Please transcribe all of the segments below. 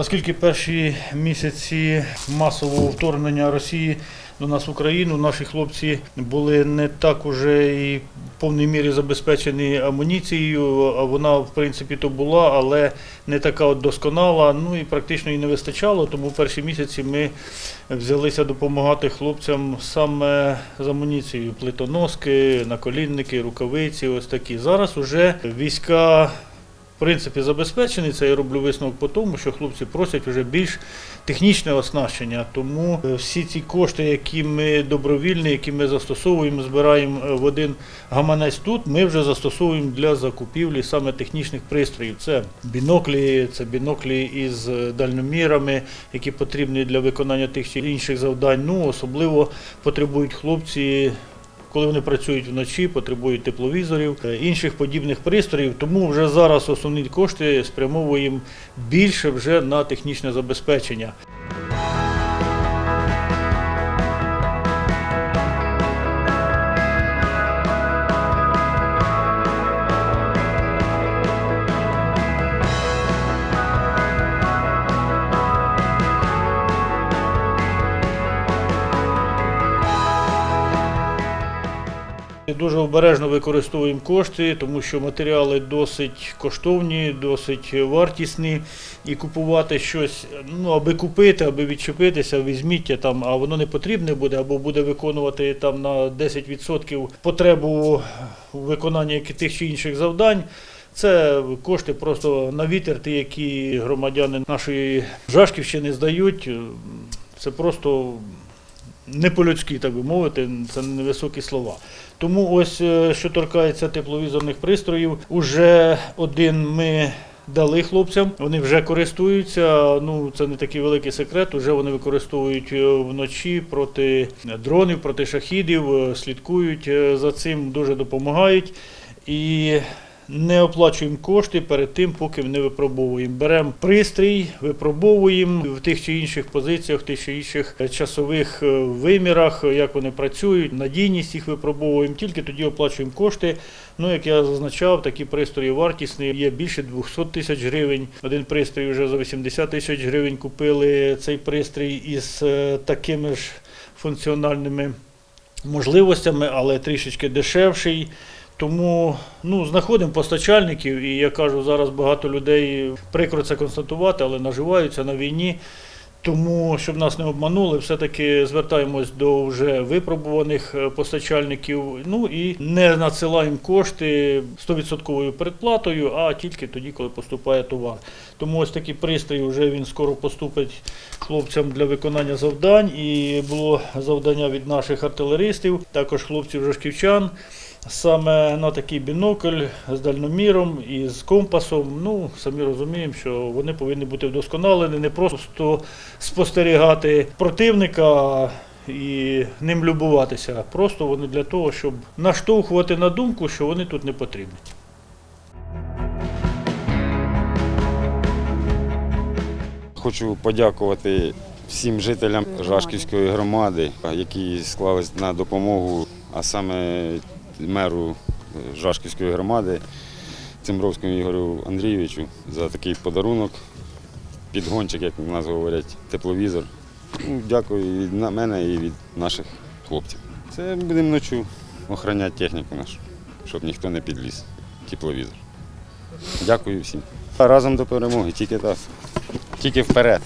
Оскільки перші місяці масового вторгнення Росії до нас в Україну, наші хлопці були не так уже і в повній мірі забезпечені амуніцією, а вона в принципі то була, але не така от досконала. Ну і практично і не вистачало. Тому перші місяці ми взялися допомагати хлопцям саме з амуніцією, плитоноски, наколінники, рукавиці. Ось такі. Зараз уже війська принципі забезпечений. Це я роблю висновок по тому, що хлопці просять вже більш технічне оснащення. Тому е, всі ці кошти, які ми добровільні, які ми застосовуємо, збираємо е, в один гаманець тут, ми вже застосовуємо для закупівлі саме технічних пристроїв. Це біноклі, це біноклі із е, дальномірами, які потрібні для виконання тих чи інших завдань. Ну особливо потребують хлопці коли вони працюють вночі, потребують тепловізорів, інших подібних пристроїв. Тому вже зараз основні кошти спрямовуємо більше вже на технічне забезпечення. Дуже обережно використовуємо кошти, тому що матеріали досить коштовні, досить вартісні. І купувати щось, ну аби купити, аби відчепитися, візьміть там, а воно не потрібне буде, або буде виконувати там на 10% потребу у виконанні тих чи інших завдань. Це кошти просто на вітер, ті, які громадяни нашої Жашківщини здають. Це просто не по-людськи, так би мовити, це невисокі слова. Тому ось е, що торкається тепловізорних пристроїв, уже один ми дали хлопцям, вони вже користуються. Ну це не такий великий секрет. Уже вони використовують е, вночі проти дронів, проти шахідів, е, слідкують е, за цим, дуже допомагають. І не оплачуємо кошти перед тим, поки не випробовуємо. Беремо пристрій, випробовуємо в тих чи інших позиціях, в тих чи інших часових е, вимірах, як вони працюють, надійність їх випробовуємо. Тільки тоді оплачуємо кошти. Ну, як я зазначав, такі пристрої вартісні. Є більше 200 тисяч гривень. Один пристрій вже за 80 тисяч гривень купили цей пристрій із е, такими ж функціональними можливостями, але трішечки дешевший. Тому ну, знаходимо постачальників, і я кажу, зараз багато людей прикро це констатувати, але наживаються на війні. Тому, щоб нас не обманули, все-таки звертаємось до вже випробуваних е, постачальників. Ну і не надсилаємо кошти 100% передплатою, а тільки тоді, коли поступає товар. Тому ось такий пристрій вже він скоро поступить хлопцям для виконання завдань. І було завдання від наших артилеристів, також хлопців жашківчан. Саме на такий бінокль з дальноміром і з компасом. Ну, самі розуміємо, що вони повинні бути вдосконалені, не просто спостерігати противника і ним любуватися. Просто вони для того, щоб наштовхувати на думку, що вони тут не потрібні. Хочу подякувати всім жителям Жашківської громади, які склались на допомогу, а саме меру Жашківської громади Цимбровському Ігорю Андрійовичу за такий подарунок, підгончик, як у нас говорять, тепловізор. Ну, Дякую і від мене і від наших хлопців. Це будемо ночі охороняти техніку нашу, щоб ніхто не підліз. Тепловізор. Дякую всім. Разом до перемоги, тільки так. Тільки вперед.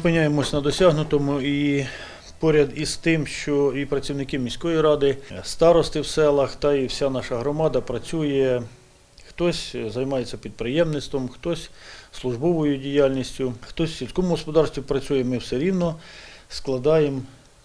Зупиняємось на досягнутому і поряд із тим, що і працівники міської ради, старости в селах та і вся наша громада працює. Хтось займається підприємництвом, хтось службовою діяльністю, хтось в сільському господарстві працює. Ми все рівно складаємо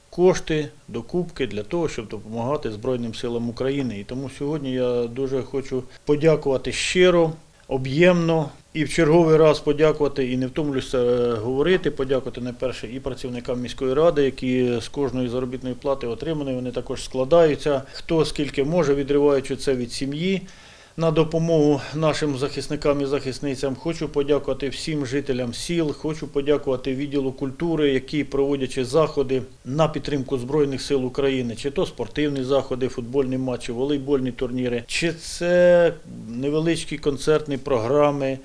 кошти, докупки для того, щоб допомагати Збройним силам України. І тому сьогодні я дуже хочу подякувати щиро, об'ємно і в черговий раз подякувати, і не втомлюся е, говорити, подякувати найперше і працівникам міської ради, які з кожної заробітної плати отримані, вони також складаються. Хто скільки може, відриваючи це від сім'ї. На допомогу нашим захисникам і захисницям хочу подякувати всім жителям сіл, хочу подякувати відділу культури, які проводячи заходи на підтримку Збройних сил України, чи то спортивні заходи, футбольні матчі, волейбольні турніри, чи це невеличкі концертні програми.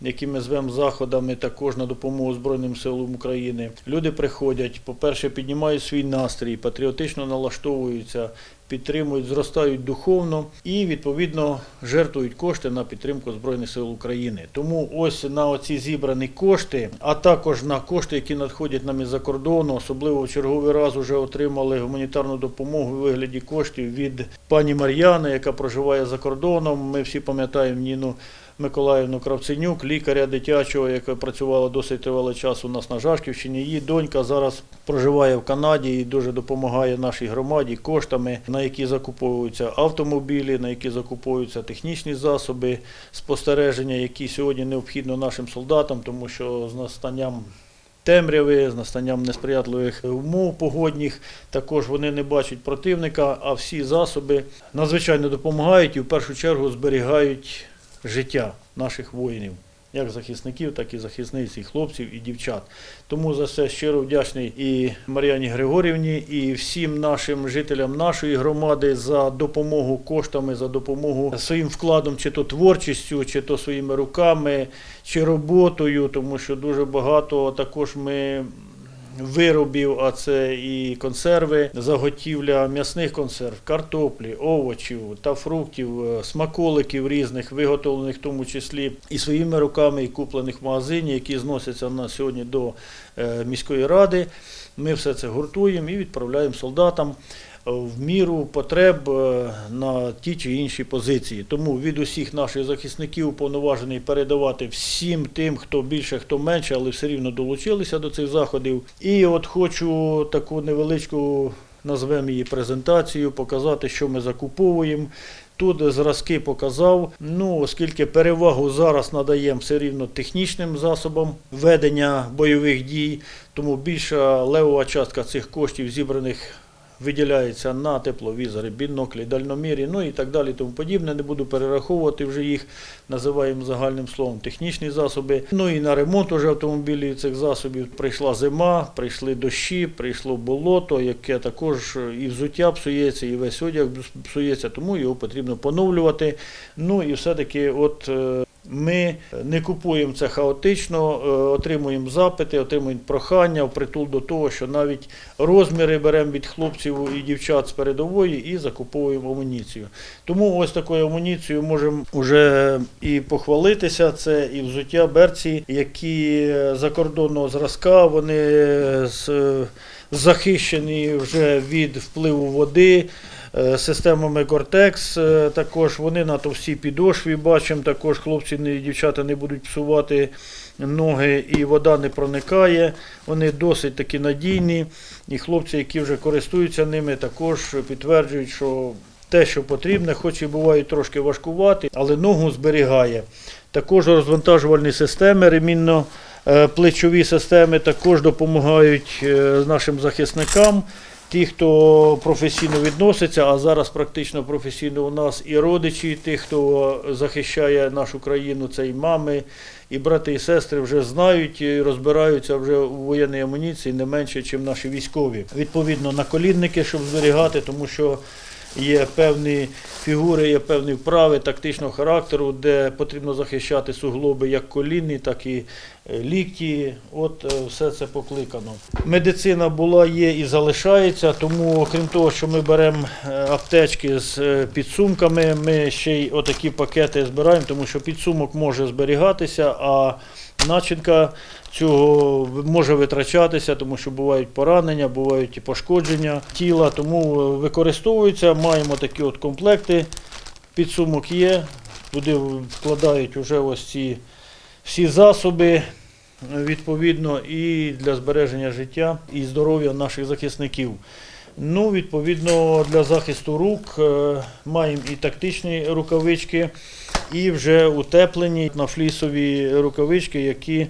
Які ми звемо заходами також на допомогу Збройним силам України. Люди приходять, по-перше, піднімають свій настрій, патріотично налаштовуються, підтримують, зростають духовно і відповідно жертвують кошти на підтримку Збройних сил України. Тому ось на оці зібрані кошти, а також на кошти, які надходять нам із-за кордону, особливо в черговий раз вже отримали гуманітарну допомогу у вигляді коштів від пані Мар'яни, яка проживає за кордоном. Ми всі пам'ятаємо Ніну. Миколаївну Кравценюк, лікаря дитячого, яка працювала досить тривалий час у нас на Жашківщині. Її донька зараз проживає в Канаді і дуже допомагає нашій громаді коштами, на які закуповуються автомобілі, на які закуповуються технічні засоби спостереження, які сьогодні необхідно нашим солдатам, тому що з настанням темряви, з настанням несприятливих умов погодних. Також вони не бачать противника, а всі засоби надзвичайно допомагають і в першу чергу зберігають життя наших воїнів, як захисників, так і захисниць, і хлопців, і дівчат. Тому за це щиро вдячний і Мар'яні Григорівні, і всім нашим жителям нашої громади за допомогу коштами, за допомогу своїм вкладом, чи то творчістю, чи то своїми руками, чи роботою, тому що дуже багато також ми виробів, а це і консерви, заготівля м'ясних консерв, картоплі, овочів та фруктів, е, смаколиків різних, виготовлених в тому числі і своїми руками, і куплених в магазині, які зносяться на сьогодні до е, міської ради. Ми все це гуртуємо і відправляємо солдатам в міру потреб е, на ті чи інші позиції. Тому від усіх наших захисників уповноважений передавати всім тим, хто більше, хто менше, але все рівно долучилися до цих заходів. І от хочу таку невеличку. Назвемо її презентацію, показати, що ми закуповуємо. Тут зразки показав. Ну, оскільки перевагу зараз надаємо все рівно технічним засобам ведення бойових дій, тому більша левова частка цих коштів зібраних виділяється на тепловізори, біноклі, дальномірі, ну і так далі, тому подібне. Не буду перераховувати вже їх, називаємо загальним словом технічні засоби. Ну і на ремонт уже автомобілів цих засобів прийшла зима, прийшли дощі, прийшло болото, яке також і взуття псується, і весь одяг псується, тому його потрібно поновлювати. Ну і все-таки от. Ми не купуємо це хаотично, е, отримуємо запити, отримуємо прохання впритул до того, що навіть розміри беремо від хлопців і дівчат з передової і закуповуємо амуніцію. Тому ось такою амуніцією можемо вже і похвалитися. Це і взуття берці, які закордонного зразка, вони захищені вже від впливу води. Е, Системами Гортекс е, також вони на товстій підошві бачимо. Також хлопці і дівчата не будуть псувати ноги і вода не проникає. Вони досить таки надійні. І хлопці, які вже користуються ними, також підтверджують, що те, що потрібне, хоч і бувають трошки важкувати, але ногу зберігає. Також розвантажувальні системи, ремінно е, системи також допомагають е, нашим захисникам. Ті, хто професійно відноситься, а зараз практично професійно у нас і родичі, тих, хто захищає нашу країну, це і мами, і брати, і сестри вже знають і розбираються вже у воєнній амуніції не менше, ніж наші військові. Відповідно, наколінники, щоб зберігати, тому що є певні фігури, є певні вправи тактичного характеру, де потрібно захищати суглоби як колінні, так і е, лікті. От е, все це покликано. Медицина була, є і залишається, тому окрім того, що ми беремо е, аптечки з підсумками, ми ще й отакі пакети збираємо, тому що підсумок може зберігатися, а начинка цього може витрачатися, тому що бувають поранення, бувають і пошкодження тіла, тому е, використовуються. Маємо такі от комплекти. Підсумок є, туди вкладають вже ось ці всі засоби відповідно і для збереження життя і здоров'я наших захисників. Ну, відповідно, для захисту рук е, маємо і тактичні рукавички, і вже утеплені на флісові рукавички, які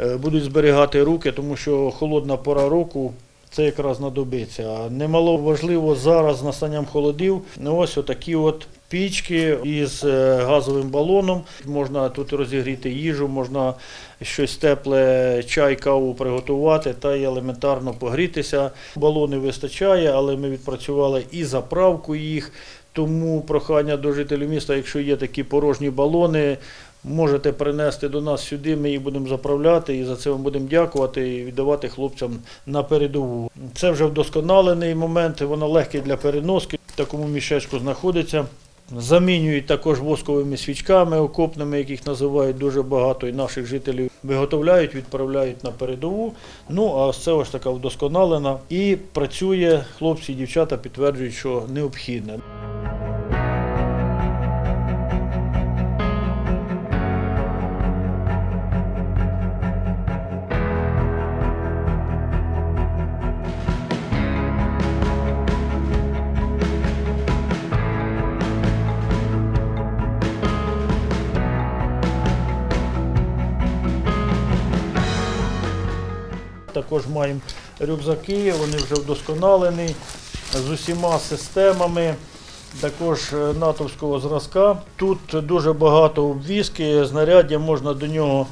е, будуть зберігати руки, тому що холодна пора року. Це якраз знадобиться. Немало важливо зараз з настанням холодів. ну, Ось отакі от пічки із е, газовим балоном. Можна тут розігріти їжу, можна щось тепле, чай, каву приготувати та й елементарно погрітися. Балони вистачає, але ми відпрацювали і заправку їх. Тому прохання до жителів міста, якщо є такі порожні балони, можете принести до нас сюди, ми їх будемо заправляти і за це вам будемо дякувати і віддавати хлопцям на передову. Це вже вдосконалений момент, воно легке для переноски. В такому мішечку знаходиться. Замінюють також восковими свічками окопними, яких називають дуже багато, і наших жителів виготовляють, відправляють на передову. Ну а це ось така вдосконалена і працює. Хлопці і дівчата підтверджують, що необхідне. Рюкзаки, вони вже вдосконалені з усіма системами. Також е, натовського зразка. Тут дуже багато обвіски, знаряддя можна до нього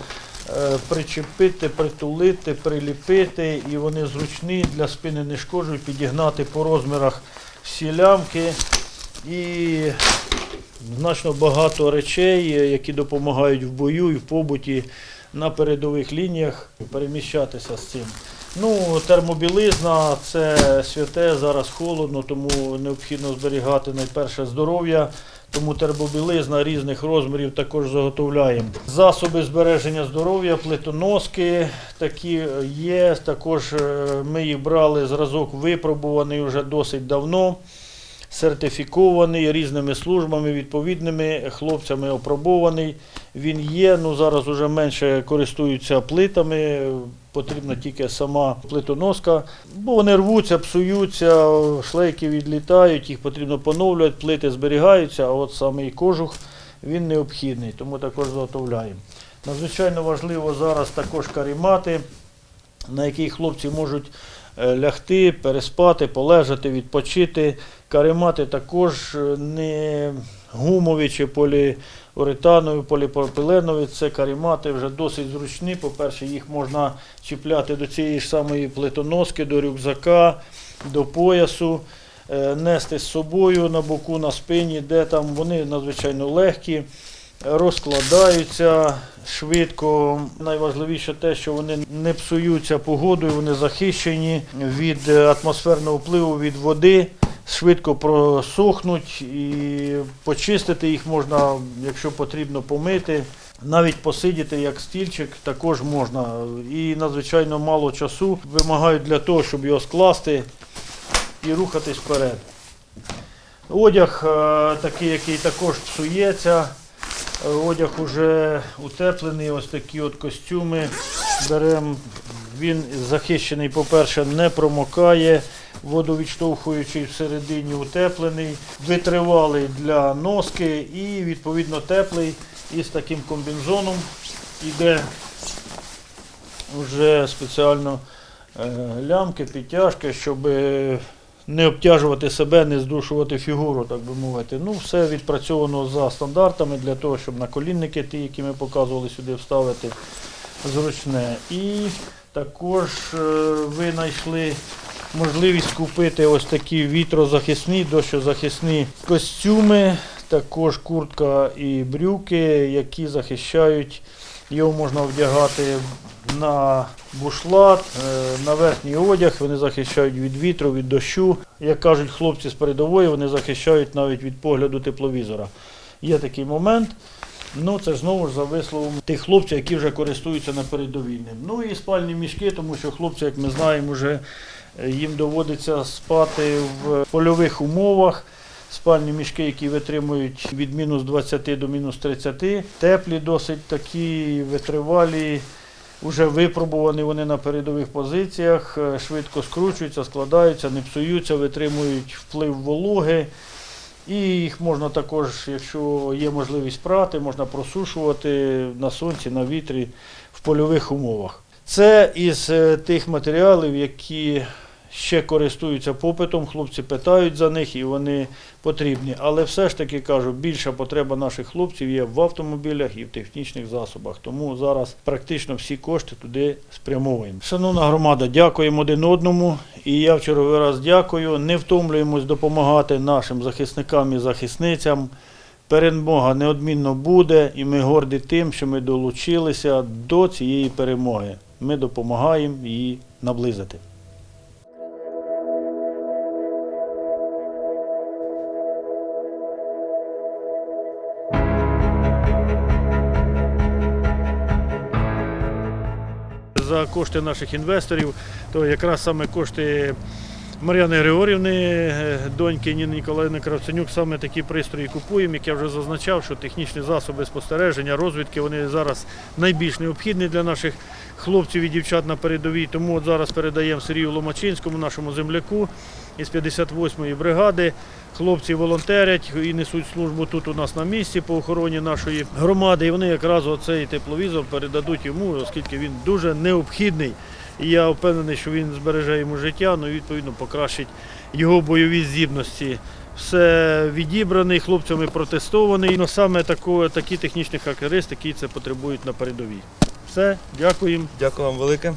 е, причепити, притулити, приліпити, і вони зручні для спини не шкоджують, підігнати по розмірах всі лямки. І значно багато речей, е, які допомагають в бою і в побуті на передових лініях переміщатися з цим. Ну, термобілизна це святе, зараз холодно, тому необхідно зберігати найперше здоров'я. Тому термобілизна різних розмірів також заготовляємо. Засоби збереження здоров'я, плитоноски такі є. Також е, ми їх брали зразок випробуваний вже досить давно сертифікований різними службами, відповідними хлопцями опробований. Він є, ну зараз вже менше користуються плитами, потрібна тільки сама плитоноска, бо вони рвуться, псуються, шлейки відлітають, їх потрібно поновлювати, плити зберігаються, а от саме кожух він необхідний, тому також заготовляємо. Надзвичайно важливо зараз також карімати, на які хлопці можуть лягти, переспати, полежати, відпочити. Каремати також е, не гумові чи поліуретанові, поліпропиленові. Це каремати вже досить зручні. По-перше, їх можна чіпляти до цієї ж самої плитоноски, до рюкзака, до поясу, е, нести з собою на боку, на спині, де там вони надзвичайно легкі. Розкладаються швидко. Найважливіше те, що вони не псуються погодою, вони захищені від е, атмосферного впливу, від води, швидко просохнуть і почистити їх можна, якщо потрібно, помити. Навіть посидіти як стільчик також можна. І надзвичайно мало часу вимагають для того, щоб його скласти і рухатись вперед. Одяг е, такий, який також псується. Одяг уже утеплений, ось такі от костюми. Беремо, він захищений, по-перше, не промокає, водовідштовхуючий всередині утеплений, витривалий для носки і відповідно теплий із таким комбінзоном іде вже спеціально е, лямки, підтяжки, щоб не обтяжувати себе, не здушувати фігуру, так би мовити. Ну, все відпрацьовано за стандартами для того, щоб наколінники, ті, які ми показували сюди, вставити зручне. І також е, ви знайшли можливість купити ось такі вітрозахисні, дощозахисні костюми, також куртка і брюки, які захищають. Його можна вдягати на бушлат, е, на верхній одяг, вони захищають від вітру, від дощу. Як кажуть хлопці з передової, вони захищають навіть від погляду тепловізора. Є такий момент. Ну, це знову ж за висловом тих хлопців, які вже користуються на передовільним. Ну і спальні мішки, тому що хлопці, як ми знаємо, вже е, їм доводиться спати в польових умовах. Спальні мішки, які витримують від мінус 20 до мінус 30, теплі, досить такі витривалі. Уже випробувані вони на передових позиціях, е, швидко скручуються, складаються, не псуються, витримують вплив вологи. І їх можна також, якщо є можливість прати, можна просушувати на сонці, на вітрі в польових умовах. Це із е, тих матеріалів, які ще користуються попитом, хлопці питають за них і вони потрібні. Але все ж таки кажу, більша потреба наших хлопців є в автомобілях і в технічних засобах. Тому зараз практично всі кошти туди спрямовуємо. Шановна громада, дякуємо один одному. І я в черговий раз дякую. Не втомлюємось допомагати нашим захисникам і захисницям. Перемога неодмінно буде, і ми горді тим, що ми долучилися до цієї перемоги. Ми допомагаємо її наблизити. За кошти наших інвесторів, то якраз саме кошти Мар'яни Григорівни, е, доньки Ніни Ніколаївни Кравценюк, саме такі пристрої купуємо, як я вже зазначав, що технічні засоби спостереження, розвідки вони зараз найбільш необхідні для наших хлопців і дівчат на передовій. Тому от зараз передаємо Сергію Ломачинському, нашому земляку із 58-ї бригади. Хлопці волонтерять і несуть службу тут у нас на місці по охороні нашої громади. І вони якраз оцей тепловізор передадуть йому, оскільки він дуже необхідний. І я впевнений, що він збереже йому життя, ну і відповідно покращить його бойові здібності. Все відібраний, хлопцями протестований. Ну саме тако, такі технічні характеристики, які це потребують на передовій. Все, дякуємо. Дякую вам велике.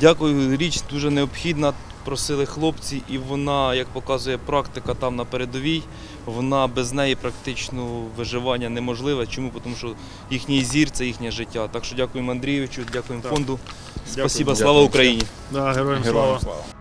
Дякую, річ дуже необхідна. Просили хлопці, і вона, як показує практика там на передовій, вона без неї практично виживання неможливе. Чому? Тому що їхній зір це їхнє життя. Так що дякуємо Андрійовичу, дякуємо Так. фонду. Дякую. Спасибо, слава Україні! Да, героям Героям слава. слава!